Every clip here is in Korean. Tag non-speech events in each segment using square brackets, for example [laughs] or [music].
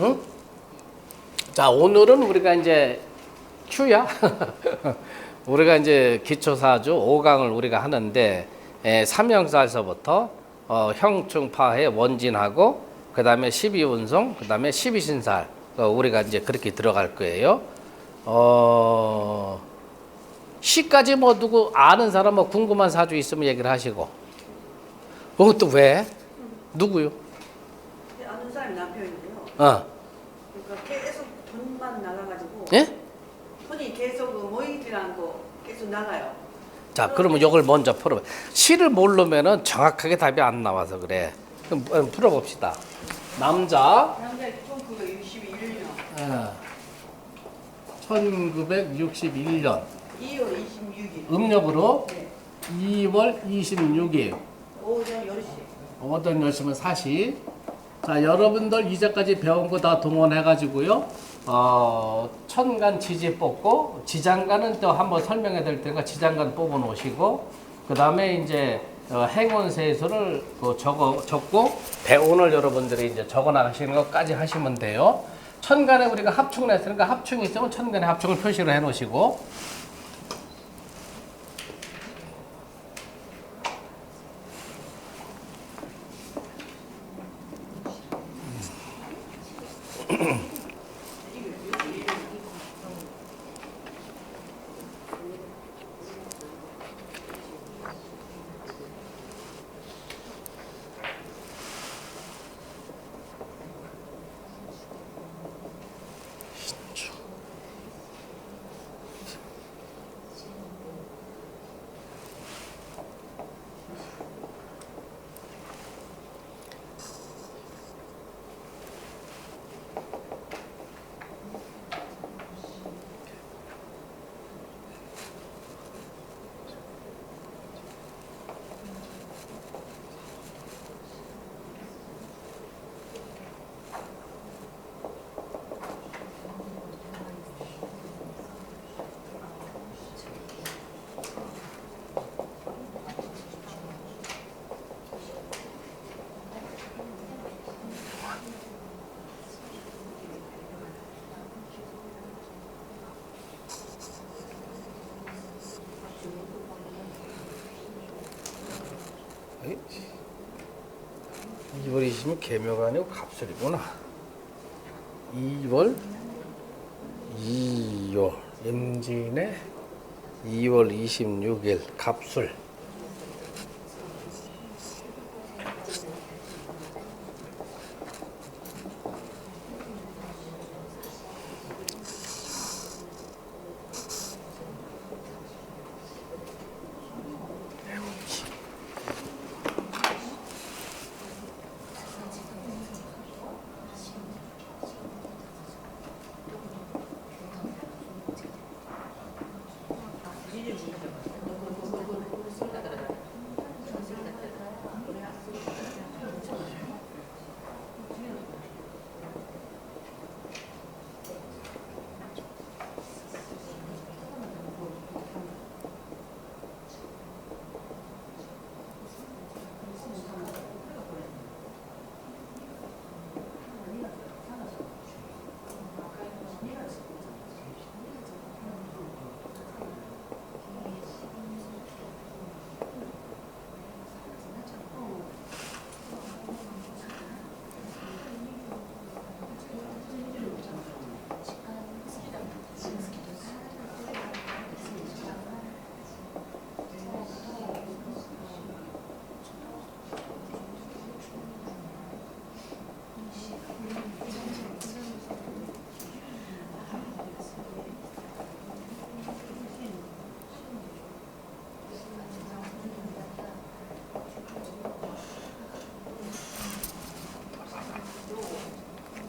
응? 자, 오늘은 우리가 이제 Q야. [laughs] 우리가 이제 기초사주 5강을 우리가 하는데 에, 삼형사에서부터 어, 형충파해 원진하고 그 다음에 12운송, 그다음에 12신살 어, 우리가 이제 그렇게 들어갈 거예요. 어, 시까지 뭐 누구 아는 사람 뭐 궁금한 사주 있으면 얘기를 하시고. 그것도 왜? 누구요? 아는 사람이 남편인데요. 어. 그러니까 계속 돈만 나가가지고 예? 돈이 계속 그 모이질 않고 계속 나가요. 자, 그러면 이걸 먼저 풀어. 시를 모르면은 정확하게 답이 안 나와서 그래. 그럼 한번 풀어봅시다. 남자 남자 1961년 1961년 2월 26일 음력으로 네. 2월 26일 오전 10시 오전 10시면 4시. 자, 여러분들 이제까지 배운 거 다 동원해가지고요. 어, 천간 지지 뽑고, 지장간은 또 한번 설명해 드릴 테니까 지장간 뽑아 놓으시고, 그 다음에 이제 어, 행운 세수를 그 적어, 적고, 배운을 여러분들이 이제 적어 나가시는 것까지 하시면 돼요. 천간에 우리가 합충을 했으니까 합충이 있으면 천간에 합충을 표시를 해 놓으시고, 20일 개묘가 아니고 갑술이구나. 2월 2월 임진의 2월 26일 갑술.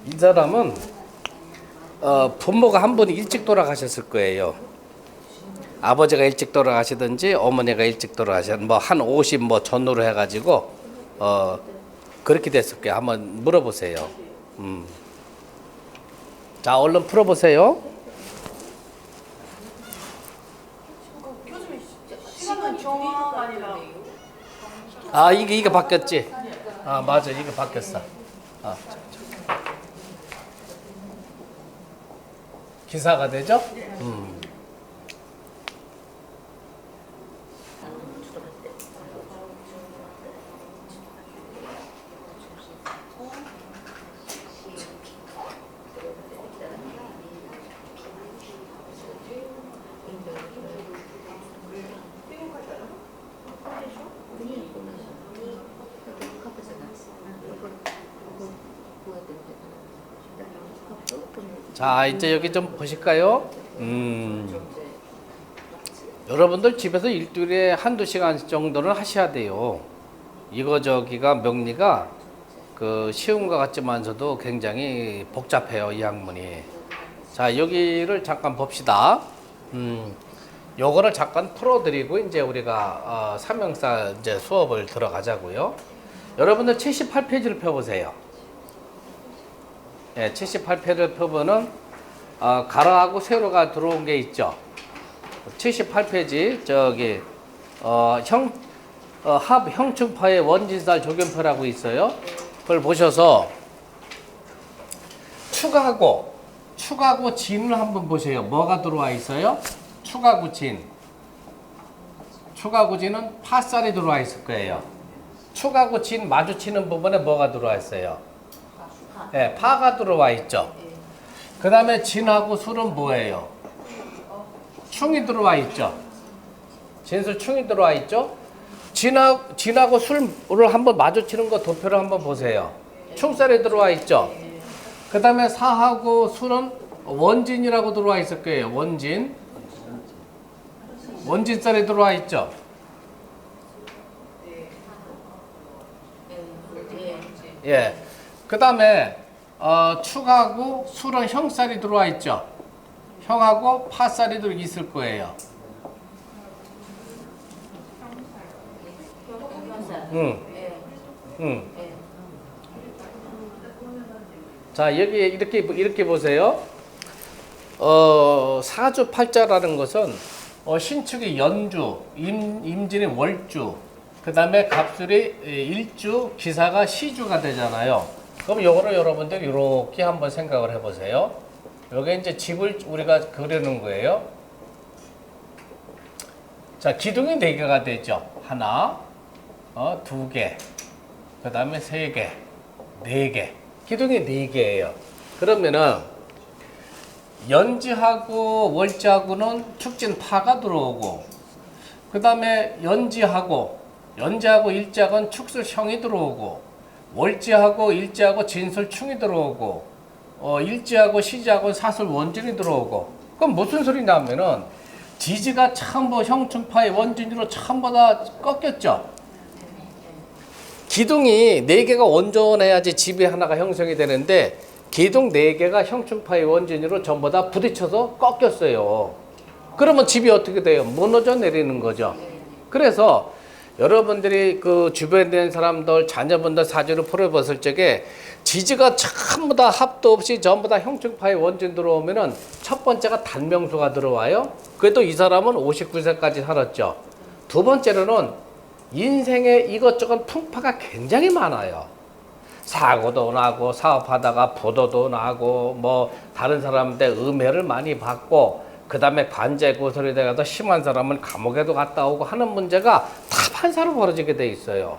이 사람은 어, 부모가 한 분이 일찍 돌아가셨을 거예요. 아버지가 일찍 돌아가시든지 어머니가 일찍 돌아가셨 뭐한 50 뭐 전후로 해가지고 어 그렇게 됐을 거예요. 한번 물어보세요. 음. 자 얼른 풀어보세요. 아 이게 이게 바뀌었지? 아 맞아 이게 바뀌었어. 아, 자, 자. 기사가 되죠? 음. 자, 이제 여기 좀 보실까요? 음. 여러분들 집에서 일주일에 한두 시간 정도는 하셔야 돼요. 이거 저기가 명리가 그 쉬운 것 같지만서도 굉장히 복잡해요, 이 학문이. 자, 여기를 잠깐 봅시다. 음. 요거를 잠깐 풀어드리고 이제 우리가 어, 삼형사 이제 수업을 들어가자고요. 여러분들 78페이지를 펴보세요. 예, 78페이지를 펴보면 어, 가로하고 세로가 들어온 게 있죠. 78페이지 저기 어, 형 어, 합 형충파의 원진살 조견표라고 있어요. 그걸 보셔서 축하고 축하고 진을 한번 보세요. 뭐가 들어와 있어요? 축하고 진. 축하고 진은 파살이 들어와 있을 거예요. 축하고 진 마주치는 부분에 뭐가 들어와 있어요? 네, 파가 들어와 있죠. 그 다음에 진하고 술은 뭐예요? 충이 들어와 있죠. 진술 충이 들어와 있죠. 진하, 진하고 술을 한번 마주치는 거 도표를 한번 보세요. 충살이 들어와 있죠. 그 다음에 사하고 술은 원진이라고 들어와 있을 거예요. 원진. 원진살이 들어와 있죠. 예. 그 다음에 어, 축하고 술은 형살이 들어와 있죠. 형하고 파살이 들 있을 거예요. 응. 응. 자 여기 이렇게 이렇게 보세요. 어 사주 팔자라는 것은 어, 신축이 연주, 임, 임진이 월주, 그 다음에 갑술이 일주, 기사가 시주가 되잖아요. 그럼 요거를 여러분들 이렇게 한번 생각을 해보세요. 요게 이제 집을 우리가 그리는 거예요. 자, 기둥이 네 개가 되죠. 하나, 어, 두 개, 그 다음에 세 개, 네 개. 기둥이 네 개예요. 그러면은 연지하고 월지하고는 축진 파가 들어오고, 그 다음에 연지하고 연지하고 일지하고는 축술형이 들어오고, 월지하고 일지하고 진술 충이 들어오고, 어, 일지하고 시지하고 사술 원진이 들어오고 그럼 무슨 소리냐면은 지지가 참뭐 형춘파의 원진으로 참보다 꺾였죠. 기둥이 네 개가 온전해야지 집이 하나가 형성이 되는데 기둥 네 개가 형춘파의 원진으로 전부 다 부딪혀서 꺾였어요. 그러면 집이 어떻게 돼요? 무너져 내리는 거죠. 그래서 여러분들이 그 주변에 있는 사람들 자녀분들 사주를 풀어봤을 적에 지지가 전부 다 합도 없이 전부 다 형충파의 원진 들어오면은 첫 번째가 단명수가 들어와요. 그래도 이 사람은 59세까지 살았죠. 두 번째로는 인생에 이것저것 풍파가 굉장히 많아요. 사고도 나고 사업하다가 부도도 나고 뭐 다른 사람한테 음해를 많이 받고 그 다음에 관제 고설이 돼가서 심한 사람은 감옥에도 갔다 오고 하는 문제가 다 판사로 벌어지게 돼 있어요.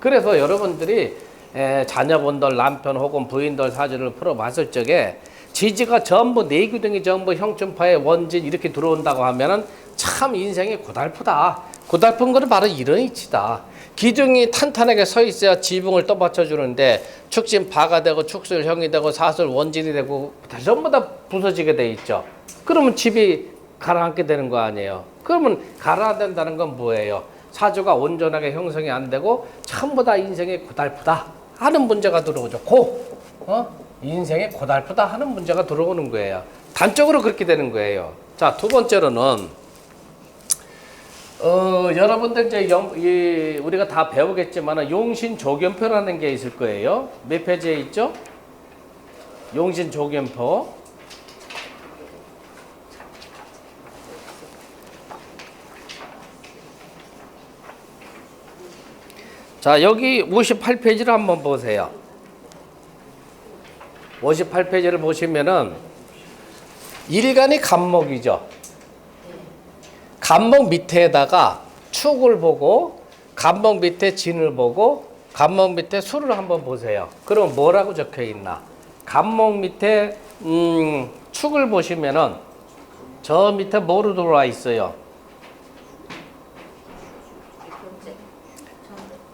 그래서 여러분들이 에, 자녀분들 남편 혹은 부인들 사주를 풀어봤을 적에 지지가 전부 네 규등이 전부 형춘파의 원진 이렇게 들어온다고 하면은 참 인생이 고달프다. 고달픈 거는 바로 이런 이치다. 기둥이 탄탄하게 서 있어야 지붕을 떠받쳐 주는데 축진 파가 되고 축술 형이 되고 사술 원진이 되고 다 전부 다 부서지게 돼 있죠. 그러면 집이 가라앉게 되는 거 아니에요. 그러면 가라앉는다는 건 뭐예요? 사주가 온전하게 형성이 안 되고 전부 다 인생이 고달프다 하는 문제가 들어오죠. 고 어? 인생이 고달프다 하는 문제가 들어오는 거예요. 단적으로 그렇게 되는 거예요. 자, 두 번째로는 어, 여러분들 이제 영, 이, 우리가 다 배우겠지만 용신 조견표라는 게 있을 거예요. 몇 페이지에 있죠? 용신 조견표. 자, 여기 58페이지를 한번 보세요. 58페이지를 보시면은 일간이 간목이죠. 간목 밑에다가 축을 보고 간목 밑에 진을 보고 간목 밑에 수를 한번 보세요. 그럼 뭐라고 적혀 있나? 간목 밑에 음, 축을 보시면은 저 밑에 뭐로 들어와 있어요?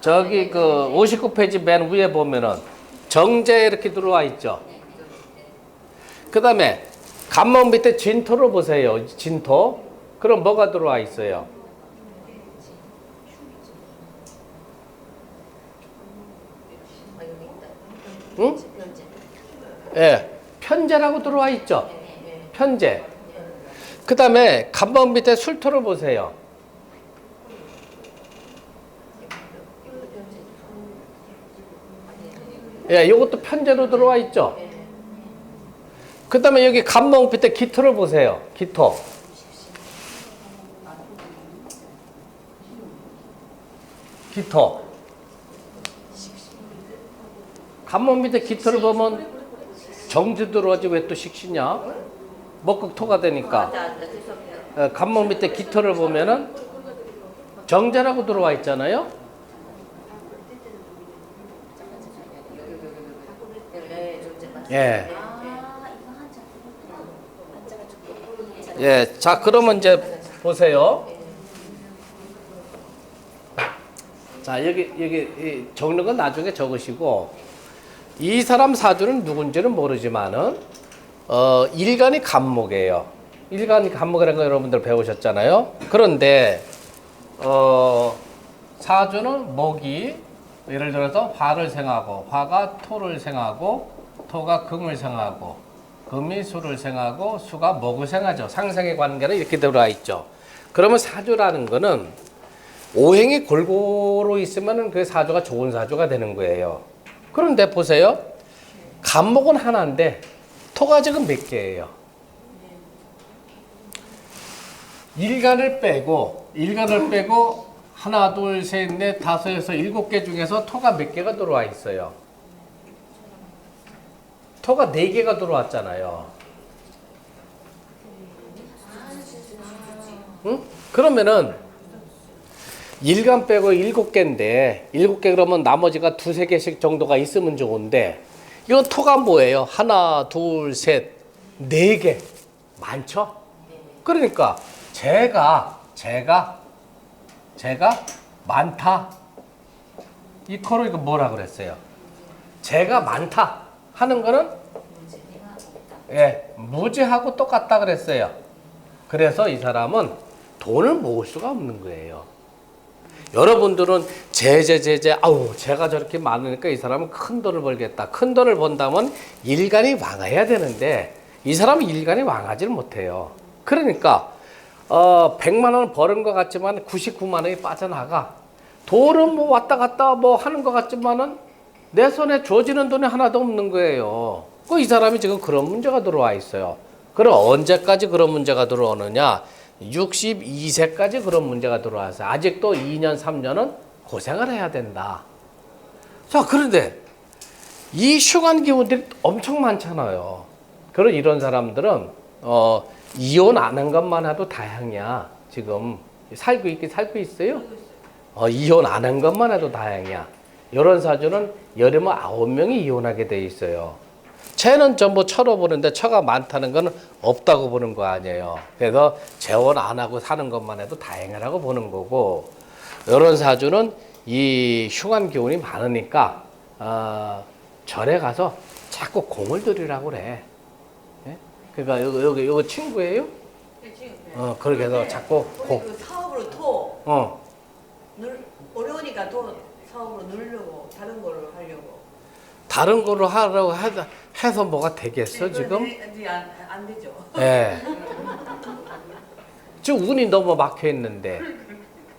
저기 그 59페이지 맨 위에 보면은 정제 이렇게 들어와 있죠. 그 다음에 간목 밑에 진토를 보세요. 진토. 그럼 뭐가 들어와 있어요? 응? 예. 편제라고 들어와 있죠. 편제. 그 다음에 간목 밑에 술토를 보세요. 예, 이것도 편제로 들어와 있죠. 그 다음에 여기 간목 밑에 기토를 보세요. 기토. 기토. 간목 밑에 기토를 보면 정지 들어오지 왜 또 식시냐? 먹극토가 되니까. 어, 간목 밑에 기토를 보면은 정제라고 들어와 있잖아요. 예. 예. 자, 그러면 이제 보세요. 자, 여기 여기 이 적는 건 나중에 적으시고 이 사람 사주는 누군지는 모르지만은 어, 일간이 간목이에요. 일간이 간목이라는 거 여러분들 배우셨잖아요. 그런데 어, 사주는 목이 예를 들어서 화를 생하고 화가 토를 생하고 토가 금을 생하고 금이 수를 생하고 수가 목을 생하죠. 상생의 관계는 이렇게 들어와 있죠. 그러면 사주라는 거는 오행이 골고루 있으면 그 사주가 좋은 사주가 되는 거예요. 그런데 보세요. 간목은 하나인데 토가 지금 몇 개예요? 일간을 빼고 일간을 빼고 하나 둘셋넷 다섯에서 일곱 개 중에서 토가 몇 개가 들어와 있어요? 토가 네 개가 들어왔잖아요. 응? 그러면은 일간 빼고 일곱 개인데 일곱 개 그러면 나머지가 두세 개씩 정도가 있으면 좋은데 이건 토가 뭐예요? 하나, 둘, 셋, 네 개. 많죠? 그러니까 제가 제가 제가 많다. 이 코로 이거 뭐라 그랬어요? 제가 많다 하는 거는 예, 무지하고 똑같다 그랬어요. 그래서 이 사람은 돈을 모을 수가 없는 거예요. 여러분들은 제제제제 아우 제가 저렇게 많으니까 이 사람은 큰 돈을 벌겠다. 큰 돈을 번다면 일간이 왕해야 되는데 이 사람은 일간이 왕하지를 못해요. 그러니까 어 100만 원을 버는 것 같지만 99만 원이 빠져나가. 돈은 뭐 왔다 갔다 뭐 하는 것 같지만은 내 손에 줘지는 돈이 하나도 없는 거예요. 그 이 사람이 지금 그런 문제가 들어와 있어요. 그럼 언제까지 그런 문제가 들어오느냐? 62세까지 그런 문제가 들어와서 아직도 2년, 3년은 고생을 해야 된다. 자, 그런데 이 휴관 기운들이 엄청 많잖아요. 그런 이런 사람들은 어, 이혼 안 한 것만 해도 다행이야. 지금 살고 있긴 살고 있어요. 어, 이혼 안 한 것만 해도 다행이야. 이런 사주는 여름에 아홉 명이 이혼하게 돼 있어요. 채는 전부 처로 보는데 처가 많다는 건 없다고 보는 거 아니에요. 그래서 재혼 안 하고 사는 것만 해도 다행이라고 보는 거고 이런 사주는 이 휴관 기운이 많으니까 어, 절에 가서 자꾸 공을 들이라고 그래. 예? 그러니까 여기 여기 여기 친구예요? 어 그렇게 해서 자꾸 공. 그 사업으로 더어 늘, 어려우니까 더 사업으로 늘려고 다른 거를 하려고. 다른 거로 하라고 해서, 해서 뭐가 되겠어 네, 지금? 이제 안, 안 되죠. 예. 지금 운이 너무 막혀 있는데.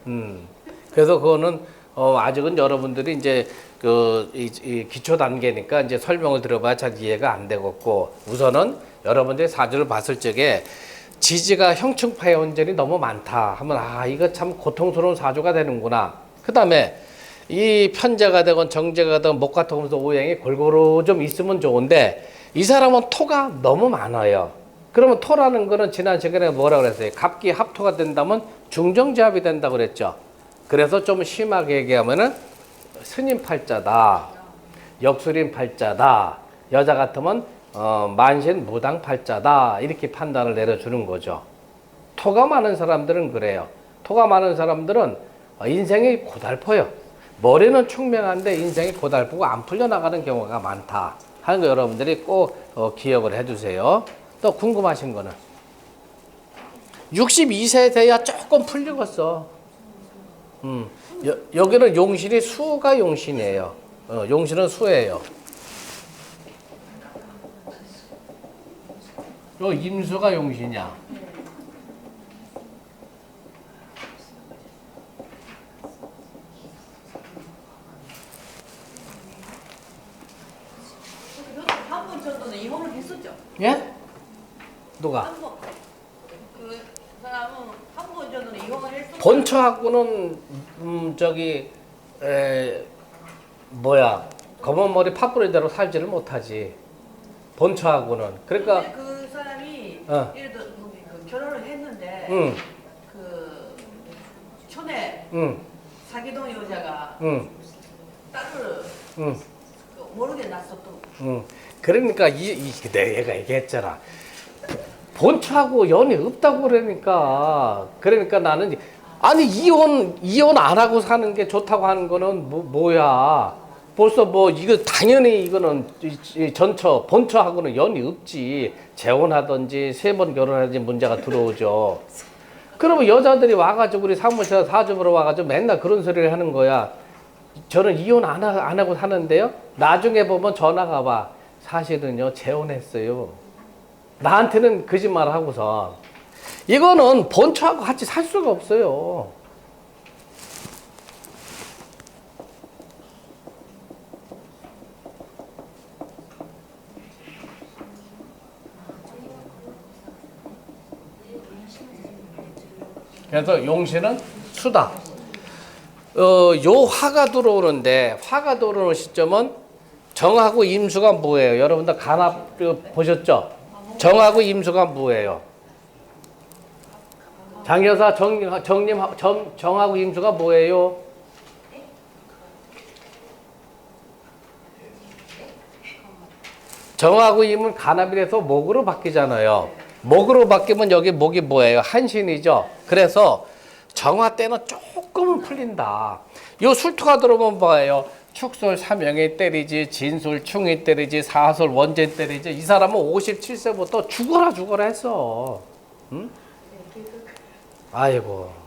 음. 그래서 그거는 어 아직은 여러분들이 이제 그 이, 이 기초 단계니까 이제 설명을 들어봐야 잘 이해가 안 되겠고 우선은 여러분들이 사주를 봤을 적에 지지가 형충파의 혼전이 너무 많다 하면 아 이거 참 고통스러운 사주가 되는구나. 그 다음에 이 편제가 되건 정제가 되건 목 같은 면서 오행이 골고루 좀 있으면 좋은데 이 사람은 토가 너무 많아요. 그러면 토라는 거는 지난 시간에 뭐라 그랬어요? 갑기 합토가 된다면 중정지합이 된다고 그랬죠. 그래서 좀 심하게 얘기하면은 스님 팔자다. 역술인 팔자다. 여자 같으면 어, 만신 무당 팔자다. 이렇게 판단을 내려주는 거죠. 토가 많은 사람들은 그래요. 토가 많은 사람들은 어, 인생이 고달퍼요. 머리는 총명한데 인생이 고달프고 안 풀려나가는 경우가 많다. 하는 거 여러분들이 꼭 어, 기억을 해두세요. 또 궁금하신 거는 62세 돼야 조금 풀리겠어. 음, 여, 여기는 용신이 수가 용신이에요. 어, 용신은 수예요. 요 임수가 용신이야. 한번 정도는 이혼을 했었죠. 예? 누가? 한 번. 그 사람은 한번 정도는 이혼을 했었죠. 본처하고는 음 저기 에 뭐야 검은 머리 파뿌리대로 살지를 못하지. 본처하고는 그러니까 근데 그 사람이 어. 예를 들어 그 결혼을 했는데 응, 그 촌에 응, 사기동 여자가 응, 딸을 응, 그 모르게 낳았었던 응. 그러니까 이, 이 내가 얘기했잖아. 본처하고 연이 없다고 그러니까 그러니까 나는 아니 이혼 이혼 안 하고 사는 게 좋다고 하는 거는 뭐 뭐야 벌써 뭐 이거 당연히 이거는 전처 본처하고는 연이 없지 재혼하든지 세 번 결혼하든지 문제가 들어오죠. 그러면 여자들이 와가지고 우리 사무실 사주보러 와가지고 맨날 그런 소리를 하는 거야. 저는 이혼 안, 하, 안 하고 사는데요. 나중에 보면 전화가 와. 사실은요, 재혼했어요. 나한테는 거짓말 하고서. 이거는 본처하고 같이 살 수가 없어요. 그래서 용신은 수다. 어, 요 화가 들어오는데 화가 들어오는 시점은 정하고 임수가 뭐예요? 여러분들 간합 그 보셨죠? 정하고 임수가 뭐예요? 장여사 정, 정님 정, 정하고 임수가 뭐예요? 정하고 임은 간합이 돼서 목으로 바뀌잖아요. 목으로 바뀌면 여기 목이 뭐예요? 한신이죠. 그래서 정화 때는 조금은 풀린다. 요 술토가 들어오면 뭐예요? 축술 삼형이 때리지, 진술 충이 때리지, 사술 원재 때리지. 이 사람은 57세부터 죽어라 죽어라 했어. 응? 아이고.